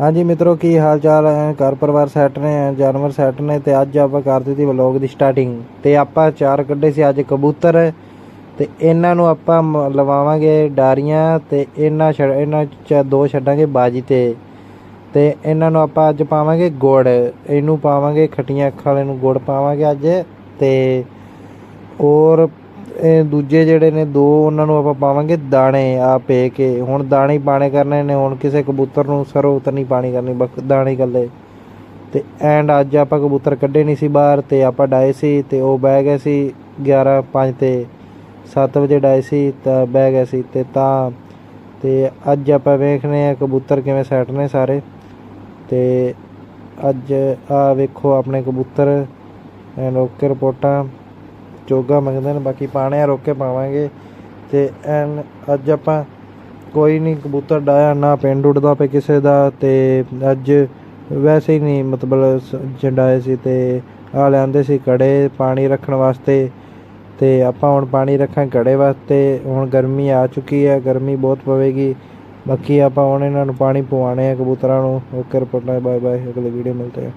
ਹਾਂਜੀ ਮਿੱਤਰੋ, ਕੀ ਹਾਲ ਚਾਲ ਹੈ ਘਰ ਪਰਿਵਾਰ ਸੈੱਟ ਨੇ, ਜਾਨਵਰ ਸੈੱਟ ਨੇ ਤੇ ਅੱਜ ਆਪਾਂ ਕਰ ਦਿੱਤੀ ਵਲੌਗ ਦੀ ਸਟਾਰਟਿੰਗ ਤੇ ਆਪਾਂ ਚਾਰ ਕੱਢੇ ਸੀ, ਅੱਜ ਕਬੂਤਰ। ਤੇ ਇਹਨਾਂ ਨੂੰ ਆਪਾਂ ਮ- ਲਵਾਵਾਂਗੇ ਡਾਰੀਆਂ ਤੇ ਇਹਨਾਂ ਛੱਡ ਇਹਨਾਂ ਚ ਦੋ ਛੱਡਾਂਗੇ ਬਾਜੀ ਤੇ। ਤੇ ਇਹਨਾਂ ਨੂੰ ਆਪਾਂ ਅੱਜ ਪਾਵਾਂਗੇ ਗੁੜ। ਇਹਨੂੰ ਪਾਵਾਂਗੇ ਖੱਟੀਆਂ ਅੱਖਾਂ ਵਾਲੇ ਨੂੰ ਗੁੜ ਪਾਵਾਂਗੇ ਅੱਜ। ਤੇ ਔਰ ਇਹ ਦੂਜੇ ਜਿਹੜੇ ਨੇ, ਦੋ ਉਹਨਾਂ ਨੂੰ ਆਪਾਂ ਪਾਵਾਂਗੇ ਦਾਣੇ ਆ ਪੇ ਕੇ। ਹੁਣ ਦਾਣੇ ਪਾਣੇ ਕਰਨੇ ਨੇ, ਹੁਣ ਕਿਸੇ ਕਬੂਤਰ ਨੂੰ ਸਰੋਂ ਤਾਂ ਨਹੀਂ ਪਾਣੀ ਕਰਨੀ, ਬਸ ਦਾਣੇ ਹੀ ਇਕੱਲੇ। ਤੇ ਐਂਡ ਅੱਜ ਆਪਾਂ ਕਬੂਤਰ ਕੱਢੇ ਨਹੀਂ ਸੀ ਬਾਹਰ, ਤੇ ਆਪਾਂ ਡਾਏ ਸੀ ਤੇ ਉਹ ਬਹਿ ਗਏ ਸੀ 11 5 ਤੇ 7 ਵਜੇ ਡਾਏ ਸੀ, ਤਾਂ ਬਹਿ ਗਏ ਸੀ ਤੇ ਤਾਂ, ਤੇ ਅੱਜ ਆਪਾਂ ਵੇਖਨੇ ਆ ਕਬੂਤਰ ਕਿਵੇਂ ਸੈੱਟ ਨੇ ਸਾਰੇ। ਤੇ ਅੱਜ ਆ ਵੇਖੋ ਆਪਣੇ ਕਬੂਤਰ ਐਨ ਓਕੇ ਰਿਪੋਰਟਾਂ। ਚੋਗਾ ਮੰਗਦੇ ਨੇ, ਬਾਕੀ ਪਾਣਿਆ ਆ ਰੋਕ ਕੇ ਪਾਵਾਂਗੇ। ਤੇ ਐਨ ਅੱਜ ਆਪਾਂ ਕੋਈ ਨਹੀਂ ਕਬੂਤਰ ਡਾਇਆ ਨਾ ਪਿੰਡ ਉੱਡਦਾ ਪਏ ਕਿਸੇ ਦਾ ਤੇ ਅੱਜ ਵੈਸੇ ਹੀ ਨਹੀਂ ਮਤਲਬ ਜੰਡਾਏ ਸੀ ਤੇ ਆ ਲਿਆਂਦੇ ਸੀ ਕੜੇ ਪਾਣੀ ਰੱਖਣ ਵਾਸਤੇ। ਤੇ ਆਪਾਂ ਹੁਣ ਪਾਣੀ ਰੱਖਾਂ ਕੜੇ ਵਾਸਤੇ। ਹੁਣ ਗਰਮੀ ਆ ਚੁੱਕੀ ਹੈ, ਗਰਮੀ ਬਹੁਤ ਪਵੇਗੀ। ਬਾਕੀ ਆਪਾਂ ਹੁਣ ਇਹਨਾਂ ਨੂੰ ਪਾਣੀ ਪਵਾਉਣੇ ਆ ਕਬੂਤਰਾਂ ਨੂੰ। ਓਕੇ ਰਿਪੋਰਟਾਂ ਬਾਏ ਬਾਏ ਅਗਲੇ ਵੀਡੀਓ ਮਿਲਦੇ हैं